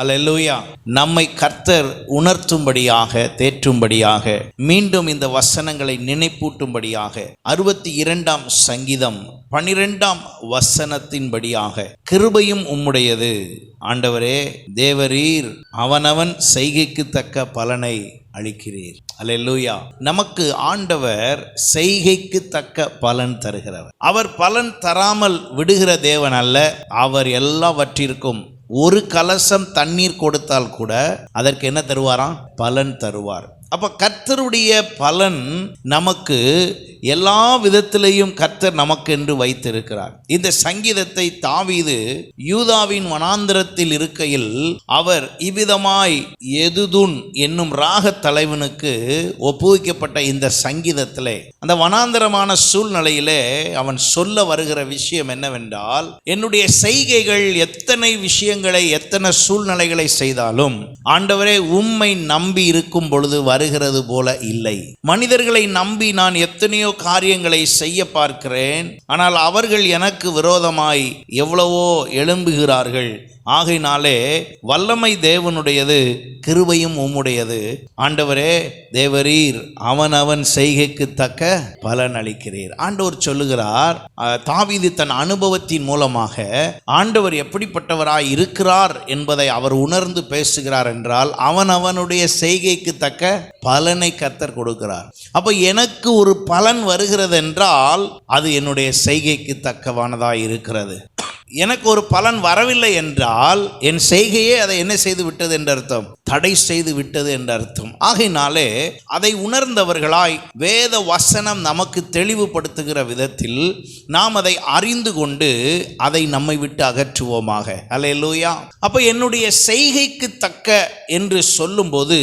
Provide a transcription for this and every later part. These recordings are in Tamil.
அல்லேலூயா நம்மை கர்த்தர் உணர்த்தும்படியாக தேற்றும்படியாக மீண்டும் இந்த வசனங்களை நினைப்பூட்டும்படியாக அறுபத்தி இரண்டாம் சங்கீதம் பனிரெண்டாம் வசனத்தின்படியாக கிருபையும் உம்முடையது. ஆண்டவரே தேவரீர் அவனவன் செய்கைக்கு தக்க பலனை அளிக்கிறீர். அல்லேலூயா நமக்கு ஆண்டவர் செய்கைக்கு தக்க பலன் தருகிறவர். அவர் பலன் தராமல் விடுகிற தேவன் அல்ல அவர் எல்லாவற்றிற்கும் ஒரு கலசம் தண்ணீர் கொடுத்தால் கூட அதற்கு என்ன தருவாராம்? பலன் தருவார். அப்போ கர்த்தருடைய பலன் நமக்கு எல்லா விதத்திலையும் கர்த்தர் நமக்கு என்று வைத்திருக்கிறார். இந்த சங்கீதத்தை தாவீது யூதாவின் வனாந்திரத்தில் இருக்கையில் அவர் இவ்விதமாய் எதுதுன் என்னும் ராக தலைவனுக்கு ஒப்புவிக்கப்பட்ட இந்த சங்கீதத்திலே அந்த வனாந்திரமான சூழ்நிலையிலே அவன் சொல்ல வருகிற விஷயம் என்னவென்றால் என்னுடைய செய்கைகள் எத்தனை விஷயங்களை எத்தனை சூழ்நிலைகளை செய்தாலும் ஆண்டவரே உம்மை நம்பி இருக்கும் பொழுது வருகிறது போல இல்லை. மனிதர்களை நம்பி நான் எத்தனையோ காரியங்களை செய்ய பார்க்கிறேன் ஆனால் அவர்கள் எனக்கு விரோதமாய் எவ்வளவோ எழும்புகிறார்கள். ஆகையினாலே வல்லமை தேவனுடையது கிருபையும் உம்முடையது. ஆண்டவரே தேவரீர் அவன் அவன் செய்கைக்கு தக்க பலன் அளிக்கிறீர். ஆண்டவர் சொல்லுகிறார் தாவிது தன் அனுபவத்தின் மூலமாக ஆண்டவர் எப்படிப்பட்டவராய் இருக்கிறார் என்பதை அவர் உணர்ந்து பேசுகிறார் என்றால் அவன் அவனுடைய செய்கைக்கு தக்க பலனை கத்தர் கொடுக்கிறார். அப்ப எனக்கு ஒரு பலன் வருகிறது என்றால் அது என்னுடைய செய்கைக்கு தக்கவானதாய் இருக்கிறது. எனக்கு ஒரு பலன் வரவில்லை என்றால் என் செய்கையே அதை என்ன செய்து விட்டது என்ற அர்த்தம்? தடை செய்து விட்டது என்ற அர்த்தம். ஆகையினாலே அதை உணர்ந்தவர்களாய் வேத வசனம் நமக்கு தெளிவுபடுத்துகிற விதத்தில் நாம் அதை அறிந்து கொண்டு அதை நம்மை விட்டு அகற்றுவோமாக. அல்லேலூயா. அப்ப என்னுடைய செய்கைக்கு தக்க என்று சொல்லும்போது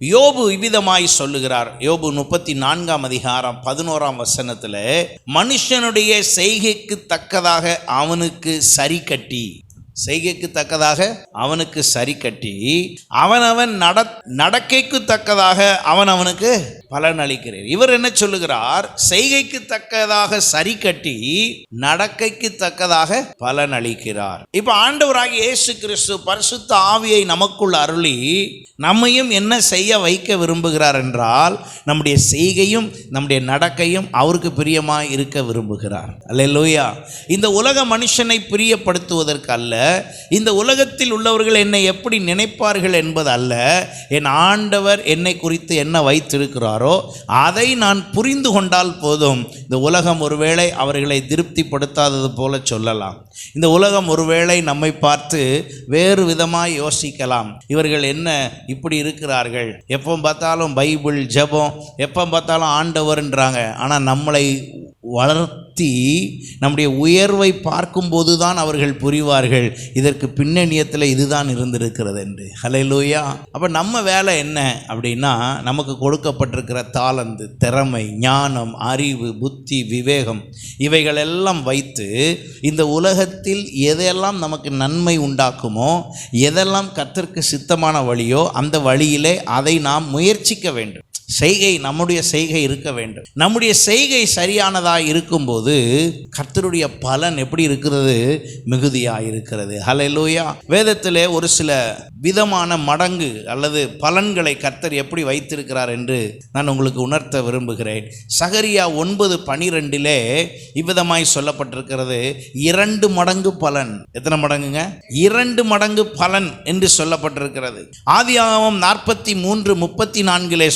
யோபு இவ்விதமாய் சொல்லுகிறார். யோபு முப்பத்தி நான்காம் அதிகாரம் பதினோராம் வசனத்தில் மனுஷனுடைய செய்கைக்கு தக்கதாக அவனுக்கு சரி கட்டி செய்கைக்கு தக்கதாக அவனுக்கு சரி கட்டி அவனவன் நட நடக்கைக்கு தக்கதாக அவன் அவனுக்கு பலன் அளிக்கிறீர் இவர் என்ன சொல்லுகிறார்? செய்கைக்கு தக்கதாக சரி கட்டி நடக்கைக்கு தக்கதாக பலன் அளிக்கிறார் இப்ப ஆண்டவராகி இயேசு கிறிஸ்து பரிசுத்த ஆவியை நமக்குள் அருளி நம்மையும் என்ன செய்ய வைக்க விரும்புகிறார் என்றால் நம்முடைய செய்கையும் நம்முடைய நடக்கையும் அவருக்கு பிரியமாய் இருக்க விரும்புகிறார். அல்லேலூயா. இந்த உலக மனுஷனை பிரியப்படுத்துவதற்கு அல்ல இந்த உலகத்தில் உள்ளவர்கள் என்னை எப்படி நினைப்பார்கள் என்பது அல்ல என் ஆண்டவர் என்னை குறித்து என்ன வைத்திருக்கிறார் அதை நான் புரிந்து கொண்டால் போதும். இந்த உலகம் ஒருவேளை அவர்களை திருப்திப்படுத்தாதது போல சொல்லலாம். இந்த உலகம் ஒருவேளை நம்மை பார்த்து வேறு விதமாக யோசிக்கலாம். இவர்கள் என்ன இப்படி இருக்கிறார்கள்? எப்போ பார்த்தாலும் பைபிள் ஜெபம் எப்போ பார்த்தாலும் ஆண்டவர்ன்றாங்க. ஆனால் நம்மளை வளர்த்தி நம்முடைய உயர்வை பார்க்கும்போது தான் அவர்கள் புரிவார்கள். இதற்கு பின்னணியத்தில் இதுதான் இருந்திருக்கிறது என்று ஹalleluya. அப்போ நம்ம வேலை என்ன அப்படின்னா நமக்கு கொடுக்கப்பட்டிருக்கிற தாளந்து திறமை ஞானம் அறிவு புத்தி விவேகம் இவைகளெல்லாம் வைத்து இந்த உலகத்தில் எதையெல்லாம் நமக்கு நன்மை உண்டாக்குமோ எதெல்லாம் கத்திற்கு சித்தமான வழியோ அந்த வழியிலே அதை நாம் முயற்சிக்க வேண்டும். செய்கை நம்முடைய செய்கை இருக்க வேண்டும். நம்முடைய செய்கை சரியானதாக இருக்கும்போது கர்த்தருடைய பலன் எப்படி இருக்கிறது? மிகுதியாக இருக்கிறது. ஹalleluya. வேதத்திலே ஒரு சில விதமான மடங்கு அல்லது பலன்களை கர்த்தர் எப்படி வைத்திருக்கிறார் என்று நான் உங்களுக்கு உணர்த்த விரும்புகிறேன். சகரியா ஒன்பது பனிரெண்டிலே இவ்விதமாய் சொல்லப்பட்டிருக்கிறது. இரண்டு மடங்கு பலன். எத்தனை மடங்குங்க? இரண்டு மடங்கு பலன் என்று சொல்லப்பட்டிருக்கிறது. ஆதியாகமம் நாற்பத்தி மூன்று முப்பத்தி நான்கிலே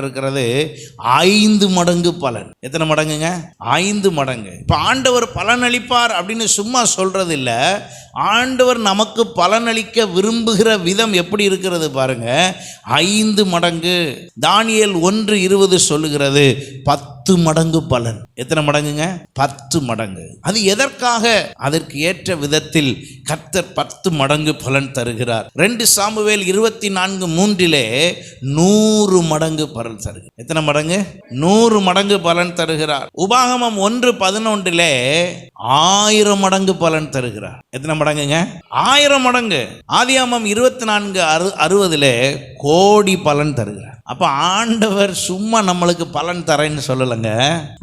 சொல்லப்பட்டிருக்கிறது ஐந்து மடங்கு பலன். எத்தனை மடங்குங்க? ஐந்து மடங்கு. இப்போ ஆண்டவர் பலன் அளிப்பார் அப்படின்னு சும்மா சொல்றது இல்லை ஆண்டவர் நமக்கு பலனளிக்க விரும்புகிற விதம் எப்படி இருக்கிறது பாருங்க. ஐந்து மடங்கு. தானியல் ஒன்று இருபது சொல்லுகிறது. பத்து மடங்கு பலன். எத்தனை மடங்குங்க? பத்து மடங்கு. அது எதற்காக? அதற்கு ஏற்ற விதத்தில் கர்த்தர் பத்து மடங்கு பலன் தருகிறார். ரெண்டு சாமுவேல் இருபத்தி நான்கு மூன்றிலே நூறு மடங்கு பலன். தருகிறார். எத்தனை மடங்கு? நூறு மடங்கு பலன் தருகிறார். உபாகமம் ஒன்று பதினொன்றிலே ஆயிரம் மடங்கு பலன் தருகிறார். எத்தனை மடங்குங்க? ஆயிரம் மடங்கு. ஆதியாமம் இருபத்தி நான்கு அறு அறுபதுல கோடி பலன் தருகிறார். அப்போ ஆண்டவர் சும்மா நம்மளுக்கு பலன் தரேன்னு சொல்லலைங்க.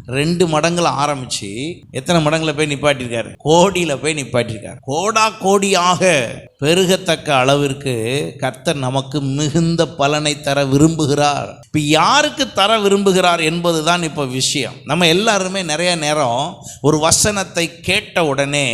ரெண்டு மடங்குல ஆரம்பிச்சு எத்தனை மடங்குல போய் நிப்பாட்டியிருக்காரு? கோடியில போய் நிப்பாட்டியிருக்காரு. கோடா கோடியாக பெருகத்தக்க அளவிற்கு கர்த்தர் நமக்கு மிகுந்த பலனை தர விரும்புகிறார். இப்போ யாருக்கு தர விரும்புகிறார் என்பதுதான் இப்போ விஷயம். நம்ம எல்லாருமே நிறைய நேரம் ஒரு வசனத்தை கேட்ட உடனே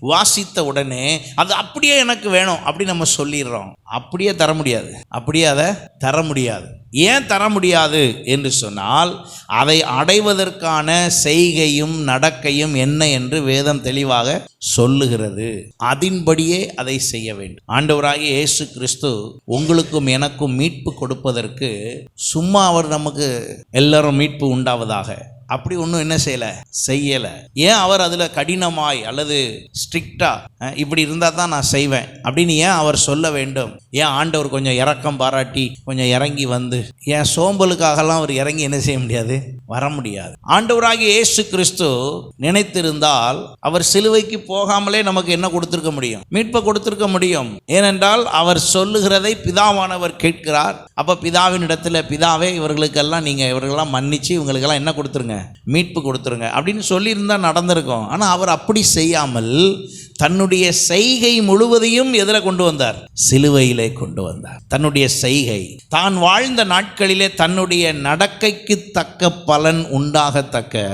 வாசித்த உடனே அது அப்படியே எனக்கு வேணும் அப்படி நம்ம சொல்லிடுறோம். அப்படியே தர முடியாது. அப்படியே அதை தர முடியாது. ஏன் தர முடியாது என்று சொன்னால் அதை அடைவதற்கான செய்கையும் நடக்கையும் என்ன என்று வேதம் தெளிவாக சொல்லுகிறது. அதின்படியே அதை செய்ய வேண்டும். ஆண்டவராகிய இயேசு கிறிஸ்து உங்களுக்கும் எனக்கும் மீட்பு கொடுப்பதற்கு சும்மா அவர் நமக்கு எல்லாரும் மீட்பு உண்டாவதாக. அப்படி ஒன்றும் என்ன செய்யலை? செய்யலை. ஏன் அவர் அதில் கடினமாய் அல்லது ஸ்ட்ரிக்டாக இப்படி இருந்தால் தான் நான் செய்வேன் அப்படின்னு ஏன் அவர் சொல்ல வேண்டும்? ஏன் ஆண்டவர் கொஞ்சம் இறக்கம் பாராட்டி கொஞ்சம் இறங்கி வந்து ஏன் சோம்பலுக்காகலாம் அவர் இறங்கி என்ன செய்ய முடியாது? வர முடியாது. ஆண்டவராகிய இயேசு கிறிஸ்து நினைத்திருந்தால் அவர் சிலுவைக்கு போகாமலே நமக்கு என்ன கொடுத்திருக்க முடியும்? மீட்பை கொடுத்திருக்க முடியும். ஏனென்றால் அவர் சொல்லுகிறதை பிதாவானவர் கேட்கிறார். அப்போ பிதாவின் இடத்துல பிதாவே இவர்களுக்கெல்லாம் நீங்கள் இவர்களெல்லாம் மன்னிச்சு இவங்களுக்கெல்லாம் என்ன கொடுத்துருங்க? மீட்பு கொடுத்துருங்க அப்படின்னு சொல்லியிருந்தா நடந்திருக்கும். ஆனால் அவர் அப்படி செய்யாமல் தன்னுடைய செய்கை முழுவதையும் எதிர கொண்டு வந்தார். சிலுவையிலே கொண்டு வந்தார். தன்னுடைய செய்கை தான் வாழ்ந்த நாட்களிலே தன்னுடைய நடக்கைக்கு தக்க பலன் உண்டாகத்தக்க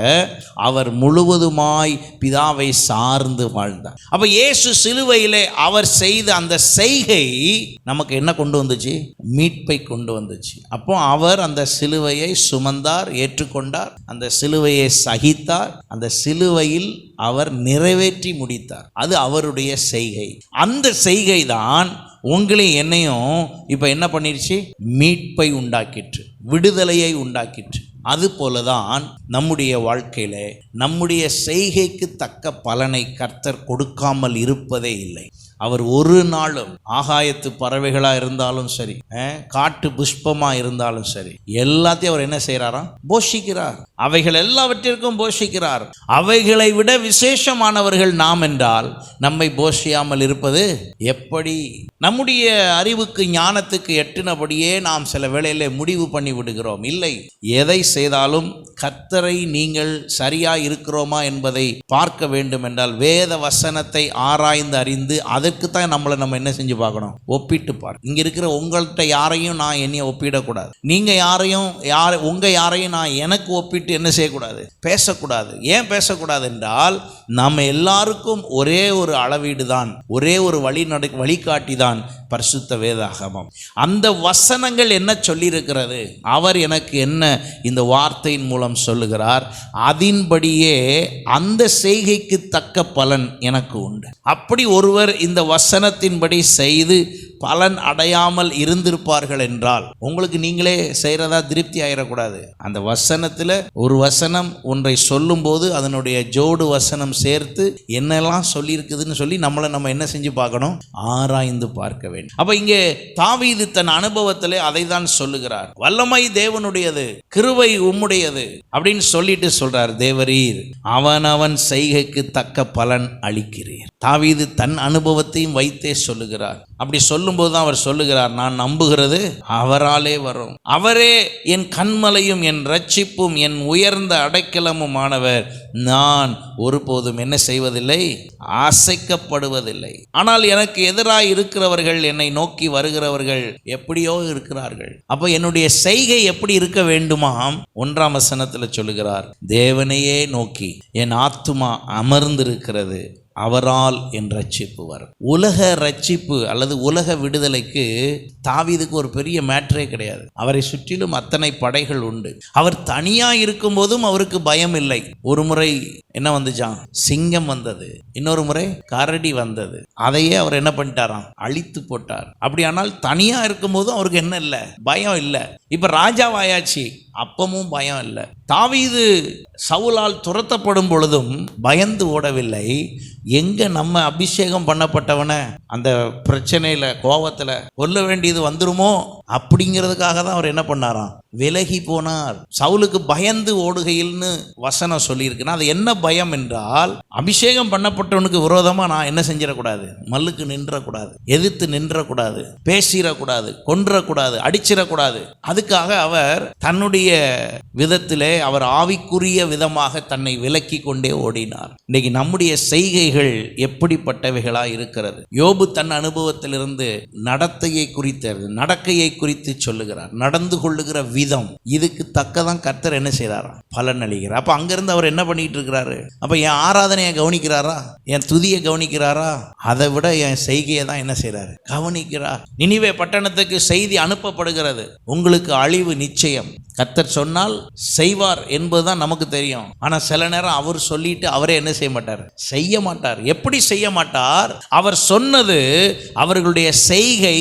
அவர் முழுவதுமாய் பிதாவை சார்ந்து வாழ்ந்தார். அப்ப இயேசு சிலுவையிலே அவர் செய்த அந்த செய்கை நமக்கு என்ன கொண்டு வந்துச்சு? மீட்பை கொண்டு வந்துச்சு. அப்போ அவர் அந்த சிலுவையை சுமந்தார் ஏற்றுக்கொண்டார். அந்த சிலுவையை சகித்தார். அந்த சிலுவையில் அவர் நிறைவேற்றி முடித்தார். அது அவருடைய செய்கை. அந்த செய்கை தான் உங்களையும் என்னையும் இப்போ என்ன பண்ணிருச்சு? மீட்பை உண்டாக்கிற்று விடுதலையை உண்டாக்கிற்று. அதுபோல தான் நம்முடைய வாழ்க்கையில நம்முடைய செய்கைக்கு தக்க பலனை கர்த்தர் கொடுக்காமல் இருப்பதே இல்லை. அவர் ஒரு நாளும் ஆகாயத்து பறவைகளாக இருந்தாலும் சரி காட்டு புஷ்பமாக இருந்தாலும் சரி எல்லாத்தையும் அவர் என்ன செய்கிறாராம் போஷிக்கிறார். அவைகள் எல்லாவற்றிற்கும் போஷிக்கிறார். அவைகளை விட விசேஷமானவர்கள் நாம் என்றால் நம்மை போஷியாமல் இருப்பது எப்படி? நம்முடைய அறிவுக்கு ஞானத்துக்கு எட்டினபடியே நாம் சில வேளையில் முடிவு பண்ணி விடுகிறோம். இல்லை எதை செய்தாலும் கத்தரை நீங்கள் சரியா இருக்கிறோமா என்பதை பார்க்க வேண்டும் என்றால் வேத வசனத்தை ஆராய்ந்து அறிந்து அதை அதற்கு தான் நம்மளை நம்ம என்ன செஞ்சு பார்க்கணும்? ஒப்பிட்டு பாரு இங்கே இருக்கிற உங்கள்கிட்ட யாரையும் நான் என்னைய ஒப்பிடக்கூடாது. நீங்கள் யாரையும் யார் உங்கள் யாரையும் நான் எனக்கு ஒப்பிட்டு என்ன செய்யக்கூடாது? பேசக்கூடாது. ஏன் பேசக்கூடாது என்றால் நம்ம எல்லாருக்கும் ஒரே ஒரு அளவீடு தான் ஒரே ஒரு வழி நட வழிகாட்டி தான் பரிசுத்த வேதாகமம். அந்த வசனங்கள் என்ன சொல்லியிருக்கிறது? அவர் எனக்கு என்ன இந்த வார்த்தையின் மூலம் சொல்லுகிறார்? அதின்படியே அந்த செய்கைக்கு தக்க பலன் எனக்கு உண்டு. அப்படி ஒருவர் இந்த வசனத்தின்படி செய்து பலன் அடையாமல் இருந்திருப்பார்கள் என்றால் உங்களுக்கு நீங்களே செய்கிறதா திருப்தி ஆயிடக்கூடாது அந்த வசனத்தில் ஒரு வசனம் ஒன்றை சொல்லும்போது அதனுடைய ஜோடு வசனம் சேர்த்து என்னெல்லாம் சொல்லியிருக்குதுன்னு சொல்லி நம்மளை நம்ம என்ன செஞ்சு பார்க்கணும்? ஆராய்ந்து பார்க்க வேண்டும். அப்போ இங்கே தாவீது தன் அனுபவத்திலே அதை தான் சொல்லுகிறார். வல்லமை தேவனுடையது கிருவை உம்முடையது அப்படின்னு சொல்லிட்டு சொல்றார் தேவரீர். அவன் அவன் செய்கைக்கு தக்க பலன் அளிக்கிறீர். தாவீது தன் அனுபவத்தையும் வைத்தே சொல்லுகிறார். அப்படி சொல்லும்போது தான் அவர் சொல்லுகிறார் நான் நம்புகிறது அவராலே வரும். அவரே என் கண்மலையும் என் ரட்சிப்பும் என் உயர்ந்த அடைக்கலமுமானவர். நான் ஒருபோதும் என்ன செய்வதில்லை? ஆசைக்கப்படுவதில்லை. ஆனால் எனக்கு எதிராக இருக்கிறவர்கள் என்னை நோக்கி வருகிறவர்கள் எப்படியோ இருக்கிறார்கள். அப்போ என்னுடைய செய்கை எப்படி இருக்க வேண்டுமாம்? ஒன்றாம் வசனத்தில் சொல்லுகிறார் தேவனையே நோக்கி என் ஆத்துமா அமர்ந்திருக்கிறது. அவரால் என் ரட்சிப்பு வரும். உலக ரட்சிப்பு அல்லது உலக விடுதலைக்கு தாவிதுக்கு ஒரு பெரிய மேட்டரே கிடையாது. அவரை சுற்றிலும் அத்தனை படைகள் உண்டு. அவர் தனியா இருக்கும்போதும் அவருக்கு பயம் இல்லை. ஒரு முறை என்ன வந்துச்சான் சிங்கம் வந்தது. இன்னொரு முறை கரடி வந்தது. அதையே அவர் என்ன பண்ணிட்டாராம்? அழித்து போட்டார். அப்படியானால் தனியா இருக்கும்போதும் அவருக்கு என்ன இல்லை? பயம் இல்லை. இப்போ ராஜாவாயாச்சு அப்பமும் பயம் இல்லை. தாவீது சவுலால் துரத்தப்படும் பொழுதும் பயந்து ஓடவில்லை. எங்கே நம்ம அபிஷேகம் பண்ணப்பட்டவனை? அந்த பிரச்சனையில் கோபத்தில் கொல்ல வேண்டியது வந்துருமோ? அப்படிங்கிறதுக்காக தான் அவர் என்ன பண்ணாராம்? விலகி போனார். சவுலுக்கு பயந்து ஓடுகையில்னு வசனம் சொல்லியிருக்குன்னா அது என்ன பயம் என்றால் அபிஷேகம் பண்ணப்பட்டவனுக்கு விரோதமாக நான் என்ன செஞ்சிடக்கூடாது? மல்லுக்கு நின்றக்கூடாது எதிர்த்து நின்றக்கூடாது பேசிடக்கூடாது கொன்றக்கூடாது அடிச்சிடக்கூடாது. அதுக்காக அவர் தன்னுடைய விதத்திலே அவர் ஆவிக்குரிய விதமாக தன்னை விலக்கி கொண்டே ஓடினார். இன்னைக்கு நம்முடைய செய்கைகள் எப்படிப்பட்டவைகளாக இருக்கிறது? யோபு தன் அனுபவத்திலிருந்து நடத்தையை குறித்தது நடக்கையை குறித்து சொல்லுகிறார். நடந்து கொள்ளுகிற விதம். இதுக்கு தக்கதான் கர்த்தர் என்ன செய்கிறாரா பலன் அளிக்கிறார். அப்போ அங்கேருந்து அவர் என்ன பண்ணிட்டு இருக்கிறாரு? அப்போ என் ஆராதனையை கவனிக்கிறாரா? என் துதியை கவனிக்கிறாரா? அதை விட என் செய்கையை தான் என்ன செய்கிறாரு கவனிக்கிறார் நினைவே பட்டணத்துக்கு செய்தி அனுப்பப்படுகிறது. உங்களுக்கு அழிவு நிச்சயம். கர்த்தர் சொன்னால் செய்வார் என்பதுதான் நமக்கு தெரியும். ஆனா சில நேரம் அவர் சொல்லிட்டு அவரே என்ன செய்ய மாட்டார்? செய்ய மாட்டார். எப்படி செய்ய மாட்டார்? அவர் சொன்னது அவர்களுடைய செய்கை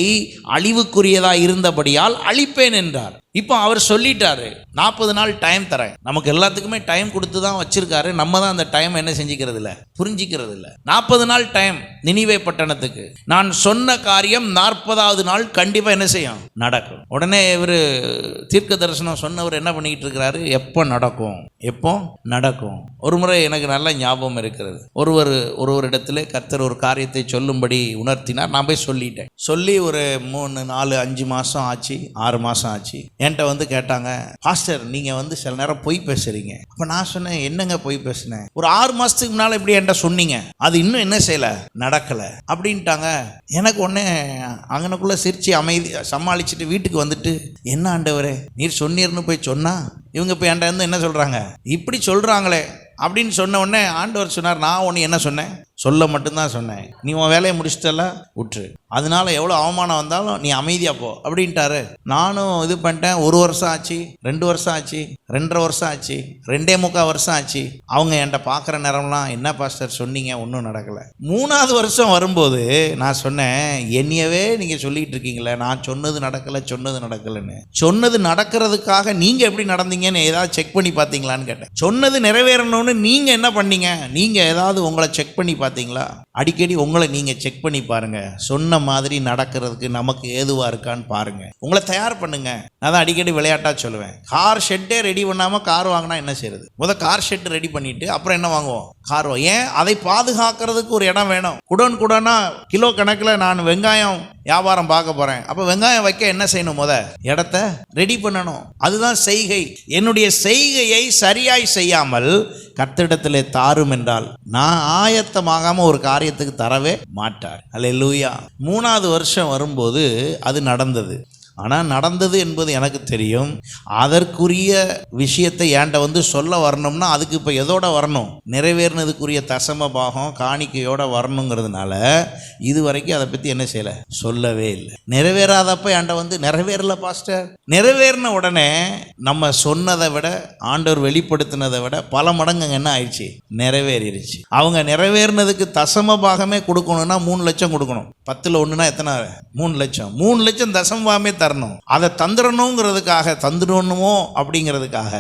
அழிவுக்குரியதா இருந்தபடியால் அழிப்பேன் என்றார். இப்போ அவர் சொல்லிட்டாரு நாற்பது நாள் டைம் தரேன். நமக்கு எல்லாத்துக்குமே டைம் கொடுத்து தான் வச்சிருக்காரு. நம்ம தான் அந்த டைம் என்ன செஞ்சுக்கிறது இல்லை புரிஞ்சிக்கிறது இல்லை நாற்பது நாள் டைம் நினிவே பட்டணத்துக்கு. நான் சொன்ன காரியம் நாற்பதாவது நாள் கண்டிப்பாக என்ன செய்யும்? நடக்கும். உடனே இவர் தீர்க்க தரிசனம் சொன்னவர் என்ன பண்ணிக்கிட்டு இருக்கிறாரு? எப்போ நடக்கும்? எப்போ நடக்கும்? ஒரு முறை எனக்கு நல்ல ஞாபகம் இருக்கிறது. ஒருவர் ஒருவரிடத்துல கர்த்தர் ஒரு காரியத்தை சொல்லும்படி உணர்த்தினார். நான் போய் சொல்லிட்டேன். சொல்லி ஒரு மூணு நாலு அஞ்சு மாதம் ஆச்சு ஆறு மாதம் ஆச்சு. என்கிட்ட வந்து கேட்டாங்க பாஸ்டர் நீங்கள் வந்து சில நேரம் பொய் பேசுறீங்க. அப்போ நான் சொன்னேன் என்னங்க பொய் பேசுனேன் ஒரு ஆறு மாதத்துக்கு முன்னால் இப்படி என்கிட்ட சொன்னீங்க. அது இன்னும் என்ன செய்யலை? நடக்கலை. அப்படின்ட்டாங்க. எனக்கு ஒன்று அங்கனக்குள்ளே சிரிச்சு அமைதி சமாளிச்சுட்டு வீட்டுக்கு வந்துட்டு என்ன ஆண்டவரே நீர் சொன்னீர்னு போய் சொன்னா இவங்க இப்போ என்கிட்ட வந்து என்ன சொல்கிறாங்க இப்படி சொல்கிறாங்களே அப்படின்னு சொன்ன உடனே ஆண்டவர் சொன்னார் நான் ஒன்று என்ன சொன்னேன்? சொல்ல மட்டும்தான் சொன்னேன். நீ உன் வேலையை முடிச்சிட்டல விட்டுரு அதனால எவ்வளோ அவமானம் வந்தாலும் நீ அமைதியாக போ அப்படின்ட்டாரு. நானும் இது பண்ணிட்டேன். ஒரு வருஷம் ஆச்சு ரெண்டு வருஷம் ஆச்சு ரெண்டரை வருஷம் ஆச்சு ரெண்டே முக்கால் வருஷம் ஆச்சு. அவங்க என்கிட்ட பார்க்குற நேரம்லாம் என்ன பாஸ்டர் சொன்னீங்க? ஒன்றும் நடக்கலை. மூணாவது வருஷம் வரும்போது நான் சொன்னேன் என்னையவே நீங்கள் சொல்லிட்டு இருக்கீங்களே நான் சொன்னது நடக்கலை சொன்னது நடக்கலைன்னு. சொன்னது நடக்கிறதுக்காக நீங்கள் எப்படி நடந்தீங்கன்னு ஏதாவது செக் பண்ணி பார்த்தீங்களான்னு கேட்டேன். சொன்னது நிறைவேறணும்னு நீங்கள் என்ன பண்ணீங்க? நீங்கள் ஏதாவது உங்களை செக் பண்ணி பார்த்தீங்களா அடிக்கடி உங்களை நீங்கள் செக் பண்ணி பாருங்க. சொன்ன மாதிரி நடக்கிறதுக்கு நமக்கு ஏதுவாக இருக்கான்னு பாருங்க. உங்களை தயார் பண்ணுங்க. நான் தான் அடிக்கடி விளையாட்டாக சொல்லுவேன். கார் ஷெட்டே ரெடி பண்ணாமல் கார் வாங்கினா என்ன செய்யறது முத கார் ஷெட் ரெடி பண்ணிட்டு அப்புறம் என்ன வாங்குவோம்? கார் ஏன்? அதை பாதுகாக்கிறதுக்கு ஒரு இடம் வேணும். குடோன் குடனா கிலோ கணக்கில் நான் வெங்காயம் வியாபாரம் பார்க்க போறேன். அப்போ வெங்காயம் வைக்க என்ன செய்யணும் முத? இடத்த ரெடி பண்ணணும். அதுதான் செய்கை. என்னுடைய செய்கையை சரியாய் செய்யாமல் கத்திடத்திலே தாரும் என்றால் நான் ஆயத்தமாகாம ஒரு காரியத்துக்கு தரவே மாட்டார். அல்ல லூயா மூணாவது வருஷம் வரும்போது அது நடந்தது. ஆனால் நடந்தது என்பது எனக்கு தெரியும். அதற்குரிய விஷயத்தை ஏன்ட்ட வந்து சொல்ல வரணும்னா அதுக்கு இப்போ எதோட வரணும்? நிறைவேறினதுக்குரிய தசம பாகம் காணிக்கையோட வரணுங்கிறதுனால இது வரைக்கும் அதை பற்றி என்ன செய்யலை? சொல்லவே இல்லை. நிறைவேறாதப்ப ஏன்ட்ட வந்து நிறைவேறல பாஸ்டர்? நிறைவேறின உடனே நம்ம சொன்னதை விட ஆண்டவர் வெளிப்படுத்தினதை விட பல மடங்கு என்ன ஆயிடுச்சு? நிறைவேறிடுச்சு. அவங்க நிறைவேறினதுக்கு தசம பாகமே கொடுக்கணும்னா மூணு லட்சம் கொடுக்கணும். பத்தில் ஒன்றுனா எத்தனை? மூணு லட்சம். மூணு லட்சம் தசம தரணும். அதை தந்துடணுங்கிறதுக்காக தந்துடணுமோ அப்படிங்கிறதுக்காக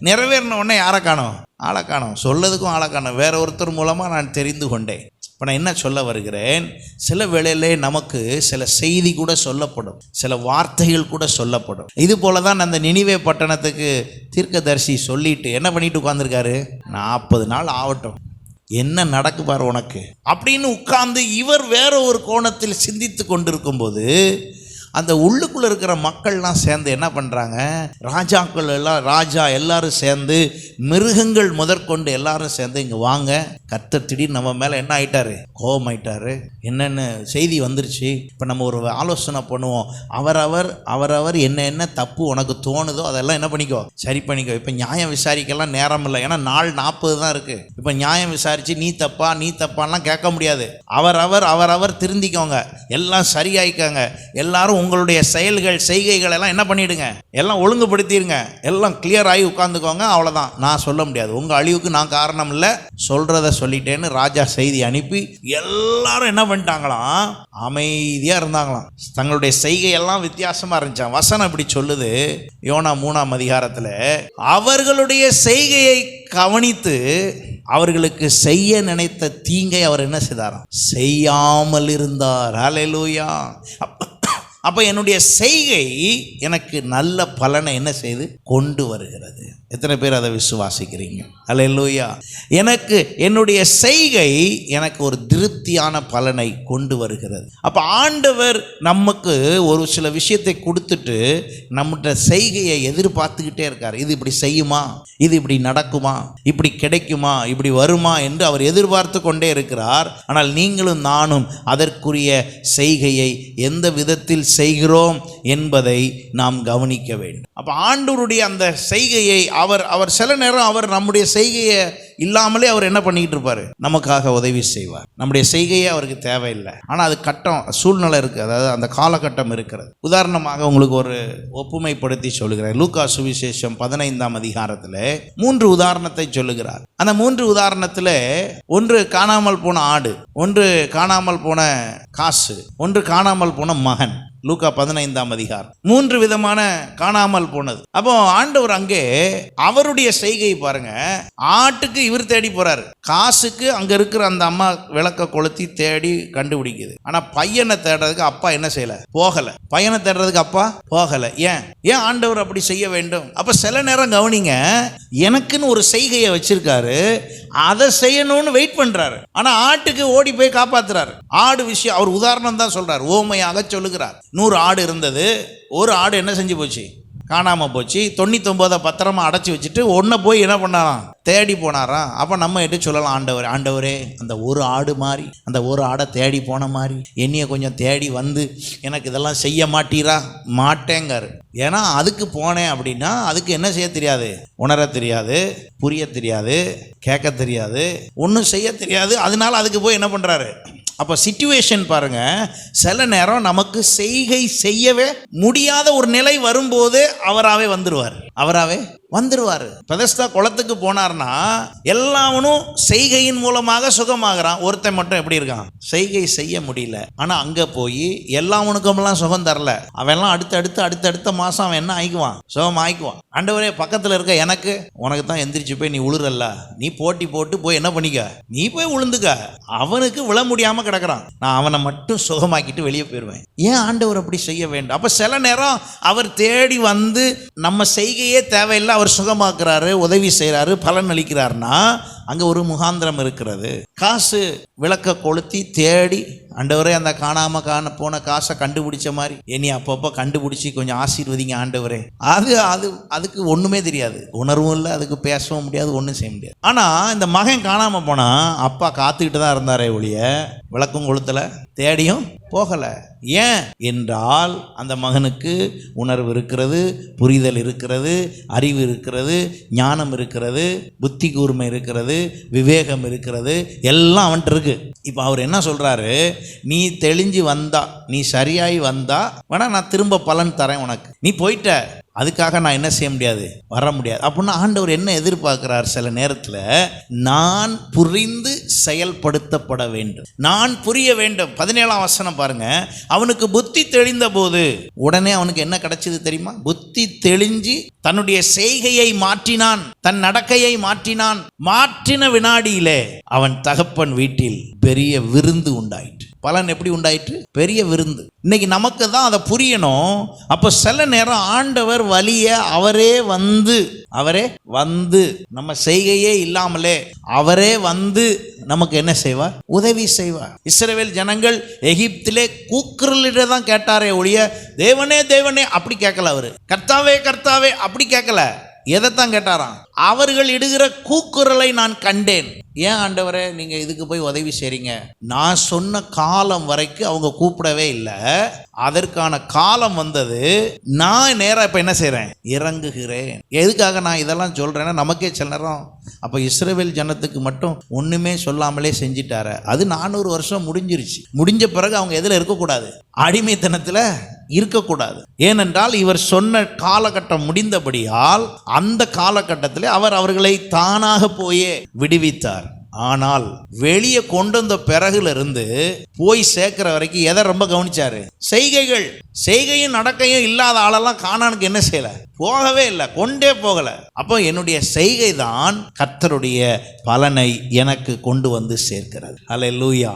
நிறைவேறின உடனே யாரை காணோம்? ஆளை காணோம். சொல்லதுக்கும் ஆளை காணோம். வேற ஒருத்தர் மூலமாக நான் தெரிந்து கொண்டேன். இப்போ நான் என்ன சொல்ல வருகிறேன்? சில வேளையிலே நமக்கு சில செய்தி கூட சொல்லப்படும். சில வார்த்தைகள் கூட சொல்லப்படும். இது போல தான் அந்த நினைவே பட்டணத்துக்கு தீர்க்கதரிசி சொல்லிட்டு என்ன பண்ணிட்டு உட்காந்துருக்காரு நாற்பது நாள் ஆகட்டும். என்ன நடக்கு பார் உனக்கு? அப்படின்னு உட்கார்ந்து இவர் வேற ஒரு கோணத்தில் சிந்தித்து கொண்டிருக்கும் போது அந்த உள்ளுக்குள்ளே இருக்கிற மக்கள்லாம் சேர்ந்து என்ன பண்ணுறாங்க ராஜாக்கள் எல்லாம் ராஜா எல்லாரும் சேர்ந்து மிருகங்கள் முதற்கொண்டு எல்லாரும் சேர்ந்து இங்கே வாங்க. கர்த்தர் திடீர்னு நம்ம மேலே என்ன ஆயிட்டாரு? கோபம் ஆயிட்டாரு. என்னென்னு செய்தி வந்துருச்சு? இப்போ நம்ம ஒரு ஆலோசனை பண்ணுவோம். அவரவர் அவரவர் என்ன என்ன தப்பு உனக்கு தோணுதோ அதெல்லாம் என்ன பண்ணிக்கோ? சரி பண்ணிக்கோ. இப்போ நியாயம் விசாரிக்கலாம் நேரம் இல்லை. ஏன்னா நாள் நாற்பது தான் இருக்குது இப்போ நியாயம் விசாரித்து நீ தப்பா நீ தப்பான்லாம் கேட்க முடியாது. அவரவர் அவரவர் திருந்திக்கோங்க. எல்லாம் சரியாயிக்கோங்க. எல்லாரும் உங்களுடைய செயல்கள் செய்கைகள் எல்லாம் என்ன பண்ணிடுங்க? எல்லாம் ஒழுங்குபடுத்திடுங்க. எல்லாம் கிளியர் ஆகி உட்காந்துக்கோங்க அவ்வளோதான் நான் சொல்ல முடியாது. உங்கள் அழிவுக்கு நான் காரணம் இல்லை. சொல்கிறத சொல்லிட்டேன்னு ராஜா செய்தி அனுப்பி எல்லாரும் என்ன பண்ணிட்டாங்களாம்? அமைதியாக இருந்தாங்களாம். தங்களுடைய செய்கையெல்லாம் வித்தியாசமாக இருந்துச்சான் வசனம் இப்படி சொல்லுது யோனா மூணாம் அதிகாரத்தில் அவர்களுடைய செய்கையை கவனித்து அவர்களுக்கு செய்ய நினைத்த தீங்கை அவர் என்ன செய்தாராம்? செய்யாமல் இருந்தார் ஹalleluya அப்ப அப்போ என்னுடைய செய்கை எனக்கு நல்ல பலனை என்ன செய்து? கொண்டு வருகிறது. எத்தனை பேர் அதை விசுவாசிக்கிறீங்க? அல்ல அல்லேலூயா எனக்கு என்னுடைய செய்கை எனக்கு ஒரு திருப்தியான பலனை கொண்டு வருகிறது. அப்போ ஆண்டவர் நமக்கு ஒரு சில விஷயத்தை கொடுத்துட்டு நம்மகிட்ட செய்கையை எதிர்பார்த்துக்கிட்டே இருக்கார். இது இப்படி செய்யுமா? இது இப்படி நடக்குமா? இப்படி கிடைக்குமா? இப்படி வருமா? என்று அவர் எதிர்பார்த்து கொண்டே இருக்கிறார். ஆனால் நீங்களும் நானும் அதற்குரிய செய்கையை எந்த விதத்தில் செய்கிறோம் என்பதை நாம் கவனிக்க வேண்டும். அப்போ ஆண்டவருடைய அந்த செய்கையை அவர் அவர் சில நேரம் அவர் நம்முடைய செய்கையை இல்லாமலே அவர் என்ன பண்ணிக்கிட்டு இருப்பார்? நமக்காக உதவி செய்வார். நம்முடைய செய்கையே அவருக்கு தேவையில்லை. ஆனால் அது கட்டம் சூழ்நிலை இருக்குது அதாவது அந்த காலகட்டம் இருக்கிறது. உதாரணமாக உங்களுக்கு ஒரு ஒப்புமைப்படுத்தி சொல்லுகிறேன். லூக்கா சுவிசேஷம் பதினைந்தாம் அதிகாரத்தில் மூன்று உதாரணத்தை சொல்லுகிறார். அந்த மூன்று உதாரணத்தில் ஒன்று காணாமல் போன ஆடு ஒன்று காணாமல் போன காசு ஒன்று காணாமல் போன மகன். லூக்கா பதினைந்தாம் அதிகாரம். மூன்று விதமான காணாமல் போனது. அப்போ ஆண்டவர் அங்கே அவருடைய செய்கை பாருங்க. ஆட்டுக்கு இவர் தேடி போறாரு. காசுக்கு அங்க இருக்கிற அந்த அம்மா விளக்க கொளுத்தி தேடி கண்டுபிடிக்குது. ஆனா பையனை தேடுறதுக்கு அப்பா என்ன செய்யல? போகல. பையனை தேடுறதுக்கு அப்பா போகல. ஏன்? ஏன் ஆண்டவர் அப்படி செய்ய வேண்டும்? அப்ப சில நேரம் கவனிங்க எனக்குன்னு ஒரு செய்கையை வச்சிருக்காரு. அதை செய்யணும்னு வெயிட் பண்றாரு. ஆனா ஆட்டுக்கு ஓடி போய் காப்பாத்துறாரு. ஆடு விஷயம் அவர் உதாரணம் தான் சொல்றாரு. ஓமையாக சொல்லுகிறார். நூறு ஆடு இருந்தது. ஒரு ஆடு என்ன செஞ்சு போச்சு? காணாமல் போச்சு. தொண்ணூத்தொம்போதை பத்திரமா அடைச்சி வச்சுட்டு ஒன்றை போய் என்ன பண்ணாராம்? தேடி போனாராம். அப்போ நம்ம எட்டு சொல்லலாம் ஆண்டவர் ஆண்டவரே அந்த ஒரு ஆடு மாதிரி அந்த ஒரு ஆடை தேடி போன மாதிரி என்னைய கொஞ்சம் தேடி வந்து எனக்கு இதெல்லாம் செய்ய மாட்டீரா? மாட்டேங்காரு. ஏன்னா அதுக்கு போனேன் அப்படின்னா அதுக்கு என்ன செய்ய தெரியாது? உணர தெரியாது புரிய தெரியாது கேட்க தெரியாது ஒன்றும் செய்ய தெரியாது. அதனால அதுக்கு போய் என்ன பண்ணுறாரு அப்போ சிச்சுவேஷன் பாருங்க. சில நேரம் நமக்கு செய்கை செய்யவே முடியாத ஒரு நிலை வரும்போது அவராகவே வந்துடுவார் அவராகவே வந்துடுவார் பெதஸ்தா குளத்துக்கு போனார்னா எல்லாவனும் செய்கையின் மூலமாக சுகமாகறான். ஒருத்தன் மட்டும் எப்படி இருக்கான்? செய்கை செய்ய முடியல. ஆனால் அங்கே போய் எல்லாவனுக்குமெல்லாம் சுகம் தரல. அவன்லாம் அடுத்து அடுத்து அடுத்து அடுத்த மாதம் அவன் என்ன ஆயிக்குவான்? சுகம் ஆயிக்குவான். ஆண்டவரே பக்கத்தில் இருக்க எனக்கு உனக்கு தான் எந்திரிச்சு போய் நீ உழுறல்ல நீ போட்டி போட்டு போய் என்ன பண்ணிக்க? நீ போய் உளுந்துக்க. அவனுக்கு விழ முடியாமல் கிடக்குறான். நான் அவனை மட்டும் சுகமாக்கிட்டு வெளியே போயிடுவேன் ஏன் ஆண்டவர் அப்படி செய்ய வேண்டும்? அப்போ சில நேரம் அவர் தேடி வந்து நம்ம செய்கையே தேவையில்லை அவர் சுகமாக்குறாரு உதவி செய்கிறாரு பலன் அளிக்கிறாருன்னா அங்கே ஒரு முகாந்திரம் இருக்கிறது. காசு விளக்க கொளுத்தி தேடி ஆண்டவரே அந்த காணாம காண போன காசை கண்டுபிடிச்ச மாதிரி. என்னை அப்பப்போ கண்டுபிடிச்சி கொஞ்சம் ஆசீர்வதிங்க ஆண்டவரே. அது அது அதுக்கு ஒன்றுமே தெரியாது. உணர்வும் இல்லை அதுக்கு பேசவும் முடியாது ஒன்றும் செய்ய முடியாது. ஆனால் இந்த மகன் காணாமல் போனால் அப்பா காத்துக்கிட்டு தான் இருந்தாரே ஒழிய விளக்கும் கொளுத்தில் தேடியும் போகலை. ஏன்? என்றால் அந்த மகனுக்கு உணர்வு இருக்கிறது புரிதல் இருக்கிறது அறிவு இருக்கிறது ஞானம் இருக்கிறது புத்தி கூர்மை இருக்கிறது விவேகம் இருக்கிறது எல்லாம் அவன்கிட்ட இருக்கு. இப்போ அவர் என்ன சொல்கிறாரு நீ தெளிஞ்சு வந்தா நீ சரியாகி வந்தா வேணா நான் திரும்ப பலன் தரேன் உனக்கு. நீ போயிட்ட அதுக்காக நான் என்ன செய்ய முடியாது? வர முடியாது. அப்படின்னா ஆண்டவர் என்ன எதிர்பார்க்கிறார் சில நேரத்தில்? நான் புரிந்து செயல்படுத்தப்பட வேண்டும். நான் புரிய வேண்டும். பதினேழாம் வசனம் பாருங்க. அவனுக்கு புத்தி தெளிந்த போது உடனே அவனுக்கு என்ன கிடைச்சது தெரியுமா? புத்தி தெளிஞ்சு தன்னுடைய செய்கையை மாற்றினான். தன் நடக்கையை மாற்றினான். மாற்றின வினாடியிலே அவன் தகப்பன் வீட்டில் பெரிய விருந்து உண்டாயிற்று. பலன் எப்படி உண்டாயிற்று? பெரிய விருந்து. இன்னைக்கு நமக்கு தான் அதை புரியணும். அப்போ சில நேரம் ஆண்டவர் வழிய அவரே வந்து அவரே வந்து. நம்ம செய்கையே இல்லாமலே அவரே வந்து நமக்கு என்ன செய்வார்? உதவி செய்வார். இஸ்ரவேல் ஜனங்கள் எகிப்திலே கூக்குரலிட தான் கேட்டாரே ஒழிய தேவனே தேவனே அப்படி கேட்கல அவரு. கர்த்தாவே கர்த்தாவே அப்படி கேட்கல. எதைத்தான் கேட்டாராம்? அவர்கள் இடுகிற கூக்குரலை நான் கண்டேன். ஏன் ஆண்டவரே நீங்க இதுக்கு போய் உதவி செய்றீங்க? நான் சொன்ன காலம் வரைக்கும் அவங்க கூப்பிடவே இல்லை. அதற்கான காலம் வந்தது. நான் நேராக இப்போ என்ன செய்கிறேன் இறங்குகிறேன். எதுக்காக நான் இதெல்லாம் சொல்கிறேன்னா நமக்கே சில நேரம் அப்போ இஸ்ரேவேல் ஜனத்துக்கு மட்டும் ஒன்றுமே சொல்லாமலே செஞ்சிட்டாரு. அது நானூறு வருஷம் முடிஞ்சிருச்சு. முடிஞ்ச பிறகு அவங்க எதில் இருக்கக்கூடாது? அடிமைத்தனத்தில் இருக்கக்கூடாது. ஏனென்றால் இவர் சொன்ன காலகட்டம் முடிந்தபடியால் அந்த காலகட்டத்தில் அவர் அவர்களை தானாக போயே விடுவித்தார். ஆனால் வெளியே கொண்டு வந்த பிறகுல இருந்து போய் சேர்க்கிற வரைக்கும் எதை ரொம்ப கவனிச்சாரு? செய்கைகள். செய்கையும் நடக்கையும் இல்லாத ஆளெல்லாம் காணானுக்கு என்ன செய்யல? போகவே இல்லை. கொண்டே போகல. அப்போ என்னுடைய செய்கை தான் கர்த்தருடைய பலனை எனக்கு கொண்டு வந்து சேர்க்கிறது. அல்ல லூயா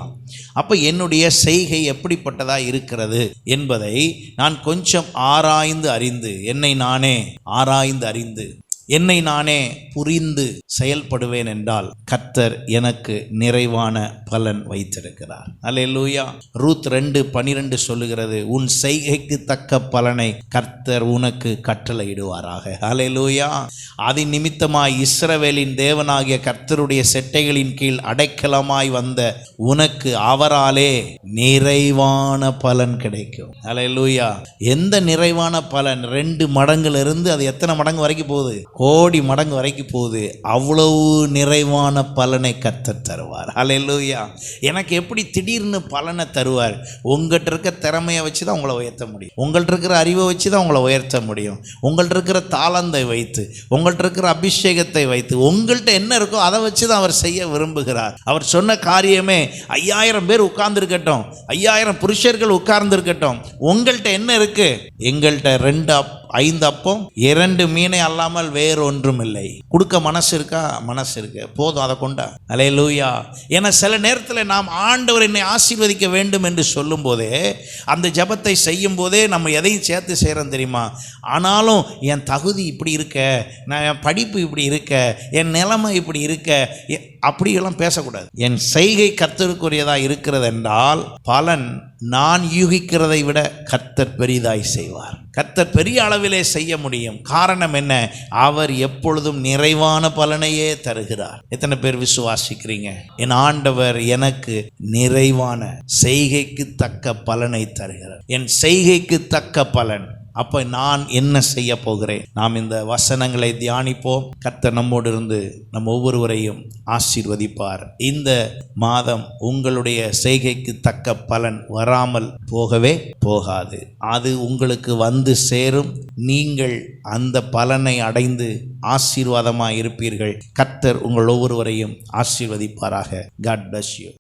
அப்போ என்னுடைய செய்கை எப்படிப்பட்டதா இருக்கிறது என்பதை நான் கொஞ்சம் ஆராய்ந்து அறிந்து என்னை நானே ஆராய்ந்து அறிந்து என்னை நானே புரிந்து செயல்படுவேன் என்றால் கர்த்தர் எனக்கு நிறைவான பலன் வைத்திருக்கிறார். அல்லேலூயா ரூத் ரெண்டு பனிரெண்டு சொல்லுகிறது உன் செய்கைக்கு தக்க பலனை கர்த்தர் உனக்கு கட்டளையிடுவாராக. லூயா அதை நிமித்தமாய் இஸ்ரவேலின் தேவனாகிய கர்த்தருடைய செட்டைகளின் கீழ் அடைக்கலமாய் வந்த உனக்கு அவராலே நிறைவான பலன் கிடைக்கும். அல்லேலூயா எந்த நிறைவான பலன்? ரெண்டு மடங்குல இருந்து அது எத்தனை மடங்கு வரைக்கும் போகுது? கோடி மடங்கு வரைக்கும் போகுது. அவ்வளவு நிறைவான பலனை கர்த்தர் தருவார். அல்லேலூயா எனக்கு எப்படி திடீர்னு பலனை தருவார்? உங்கள்கிட்ட இருக்க திறமையை வச்சு தான் உங்களை உயர்த்த முடியும். உங்கள்கிட்ட இருக்கிற அறிவை வச்சு தான் உங்களை உயர்த்த முடியும். உங்கள்கிட்ட இருக்கிற தாளந்தை வைத்து உங்கள்கிட்ட இருக்கிற அபிஷேகத்தை வைத்து உங்கள்கிட்ட என்ன இருக்கோ அதை வச்சு தான் அவர் செய்ய விரும்புகிறார். அவர் சொன்ன காரியமே ஐயாயிரம் பேர் உட்கார்ந்துருக்கட்டும். ஐயாயிரம் புருஷர்கள் உட்கார்ந்துருக்கட்டும். உங்கள்கிட்ட என்ன இருக்குது எங்கள்கிட்ட ரெண்டு அப் ஐந்து அப்பம் இரண்டு மீனை அல்லாமல் வேறு ஒன்றும் இல்லை கொடுக்க மனசு இருக்கா மனசு இருக்கு போதும் அதை கொண்டா. அலே லூயா ஏன்னா சில நேரத்தில் நாம் ஆண்டவர் என்னை ஆசீர்வதிக்க வேண்டும் என்று சொல்லும் போதே அந்த ஜபத்தை செய்யும் போதே நம்ம எதையும் சேர்த்து செய்கிறோம் தெரியுமா? ஆனாலும் என் தகுதி இப்படி இருக்க நான் என் படிப்பு இப்படி இருக்க என் நிலைமை இப்படி இருக்க எ- அப்படியெல்லாம் பேசக்கூடாது. என் செய்கை கத்தருக்குரியதாக இருக்கிறது என்றால் பலன் நான் யூகிக்கிறதை விட கர்த்தர் பெரிதாய் செய்வார். கர்த்தர் பெரிய அளவிலே செய்ய முடியும். காரணம் என்ன? அவர் எப்பொழுதும் நிறைவான பலனையே தருகிறார். எத்தனை பேர் விசுவாசிக்கிறீங்க? என் ஆண்டவர் எனக்கு நிறைவான செய்கைக்கு தக்க பலனை தருகிறார். என் செய்கைக்கு தக்க பலன். அப்போ நான் என்ன செய்ய போகிறேன்? நாம் இந்த வசனங்களை தியானிப்போம். கர்த்தர் நம்மோடு இருந்து நம் ஒவ்வொருவரையும் ஆசீர்வதிப்பார். இந்த மாதம் உங்களுடைய செய்கைக்கு தக்க பலன் வராமல் போகவே போகாது. அது உங்களுக்கு வந்து சேரும். நீங்கள் அந்த பலனை அடைந்து ஆசீர்வாதமாக இருப்பீர்கள் கர்த்தர் உங்கள் ஒவ்வொருவரையும் ஆசீர்வதிப்பாராக. God bless you